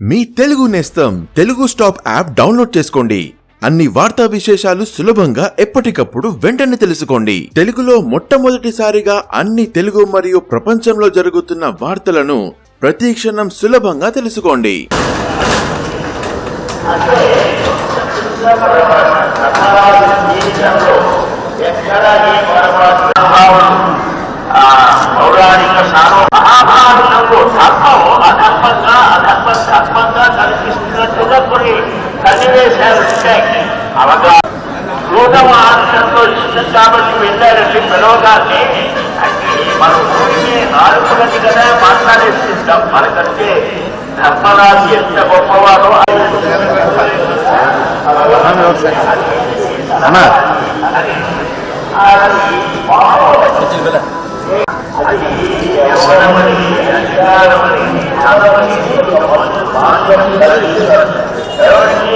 మీ తెలుగు నేస్తం Telugu stop app download చేసుకోండి. అన్ని వార్తా విశేషాలు సులభంగా ఎప్పటికప్పుడు వెంటనే తెలుసుకోండి. తెలుగులో మొట్టమొదటిసారిగా అన్ని తెలుగు మరియు ప్రపంచంలో జరుగుతున్న వార్తలను ప్రతి క్షణం సులభంగా తెలుసుకోండి. మహాభారతంలో ధర్మం అధర్మంగా అధర్మం ధర్మంగా కనిపిస్తున్నట్టుగా కొన్ని సన్నివేశాలు ఉంటాయి అవగాహన నూతన ఆనందంలో ఇష్టం కాబట్టి వెళ్ళారండి పిలవగానే అంటే మనం నాలుగు గంట కదా మాట్లాడేస్తుంటాం మనకంటే ధర్మరాజు ఎంత గొప్పవారో యవ్వనమని, అధికారమని, చదవని ఎవరికి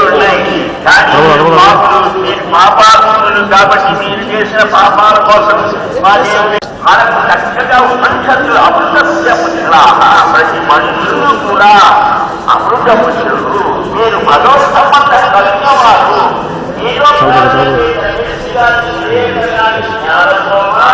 ఉన్నాయి. కాబట్టి మీరు చేసిన పాపాల కోసం మనకు చక్కగా ఉపనిషత్తులు అమృతస్య పుత్రాహ ప్రతి మనుషులు కూడా అమృత పుత్రులు మీరు భగవత్ సంబంధం కలిగిన వారు మీలో జ్ఞానమా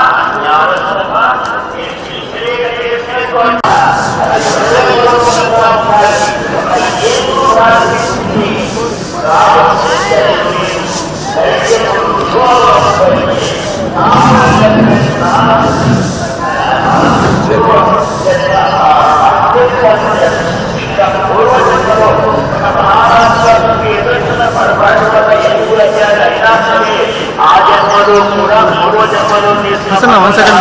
ఆ జన్మలో కూడా పూర్వ జన్మలో వస్తున్నా, one second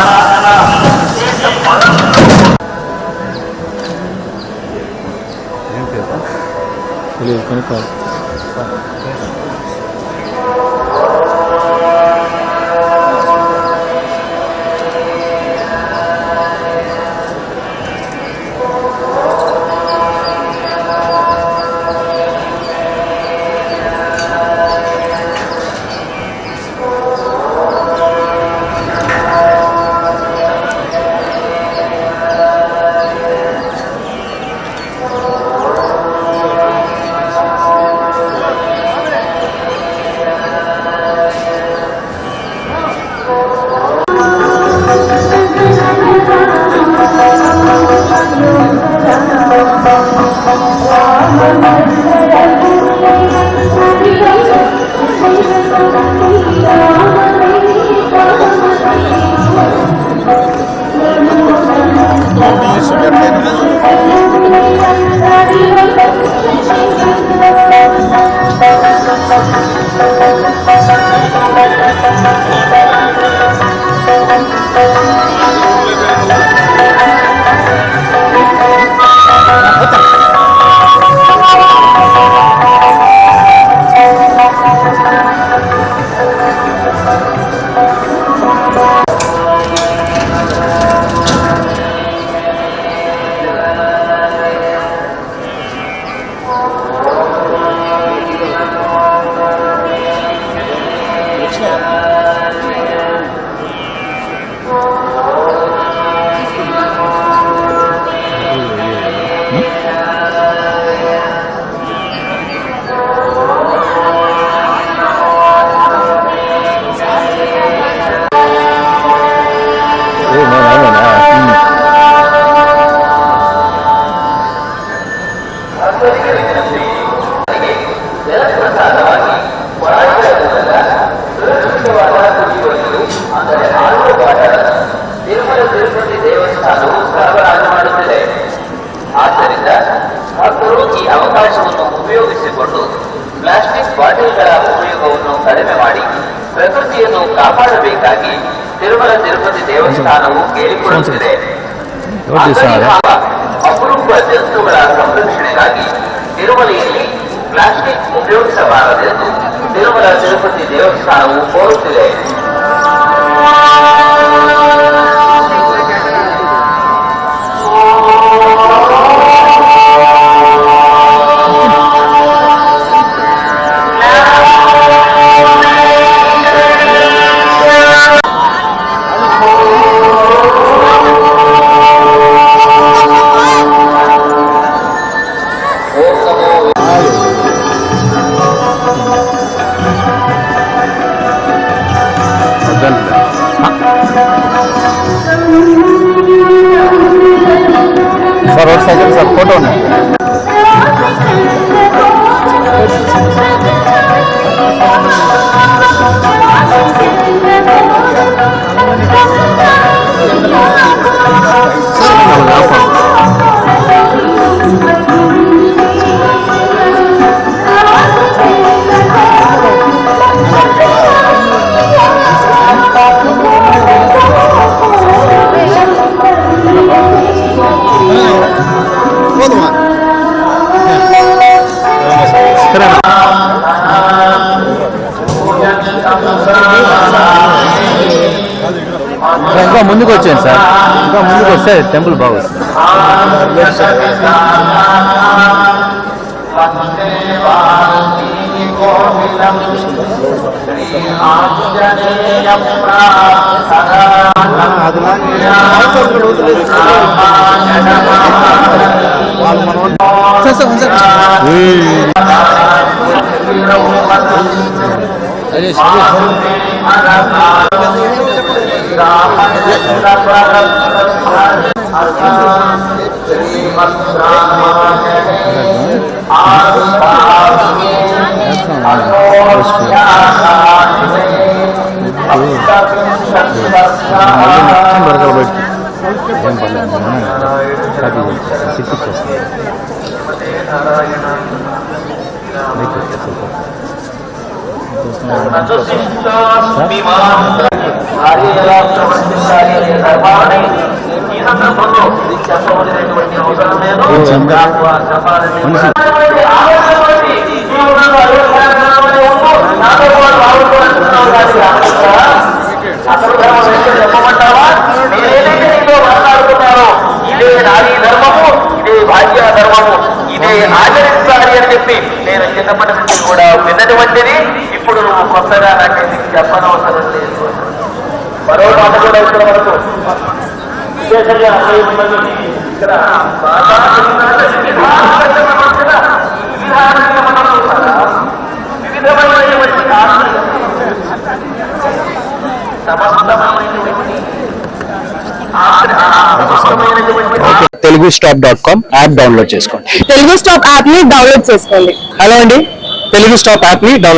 నా. తెలియదు ದೇವಸ್ಥಾನವು ಸರಬರಾಜು ಮಾಡುತ್ತದೆ ಆದ್ದರಿಂದ ಭಕ್ತರು ಈ ಅವಕಾಶವನ್ನು ಉಪಯೋಗಿಸಿಕೊಂಡು ಪ್ಲಾಸ್ಟಿಕ್ ಬಾಟಲ್ಗಳ ಉಪಯೋಗವನ್ನು ಕಡಿಮೆ ಮಾಡಿ ಪ್ರಕೃತಿಯನ್ನು ಕಾಪಾಡಬೇಕಾಗಿ ತಿರುಮಲ ತಿರುಪತಿ ದೇವಸ್ಥಾನವು ಕೇಳಿಕೊಳ್ಳುತ್ತಿದೆ. ಅಪರೂಪ ಜಂತುಗಳ ಸಂರಕ್ಷಣೆಗಾಗಿ ತಿರುಮಲೆಯಲ್ಲಿ ಪ್ಲಾಸ್ಟಿಕ್ ಉಪಯೋಗಿಸಬಾರದೆಂದು ತಿರುಮಲ ತಿರುಪತಿ ದೇವಸ್ಥಾನವು ಹೋಲುತ್ತಿದೆ సార్ ఒక సెకండ్ సార్ ఫోటో ఉన్నాయి ఇంకా ముందుకు వచ్చాను సార్. ఇంకా ముందుకు వస్తే టెంపుల్ బాగుంది బరకలు బయట अरे ಸಿಕ್ಕಿತ್ತು భార్య ఎలా ప్రవర్తించాలి అనే ధర్మాన్ని ఈ సందర్భంలో చెప్పవలసినటువంటి అవసరం లేదు నాకు ఆ అసలు ధర్మం ఏంటో చెప్పమంటావా నేనేదైతే నీతో మాట్లాడుతున్నానో ఇదే నారీ ధర్మము ఇదే భాగ్య ధర్మము ఇదే ఆచరించాలి అని చెప్పి నేను చిన్నప్పటి నుంచి కూడా విన్నటువంటిది. ఇప్పుడు నువ్వు కొత్తగా నాకేది చెప్పనవసరం లేదు. మరో మాట కూడా ఇక్కడ వరకు. విశేషంగా అరవై మంది ఇక్కడ వివిధమైనటువంటి ఆశలు, సమస్తమైనటువంటి Telugu stop dot com app download చేసుకోండి. తెలుగు స్టాప్ యాప్ని డౌన్లోడ్ చేసుకోండి. హలో అండి? తెలుగు స్టాప్ యాప్ని డౌన్లోడ్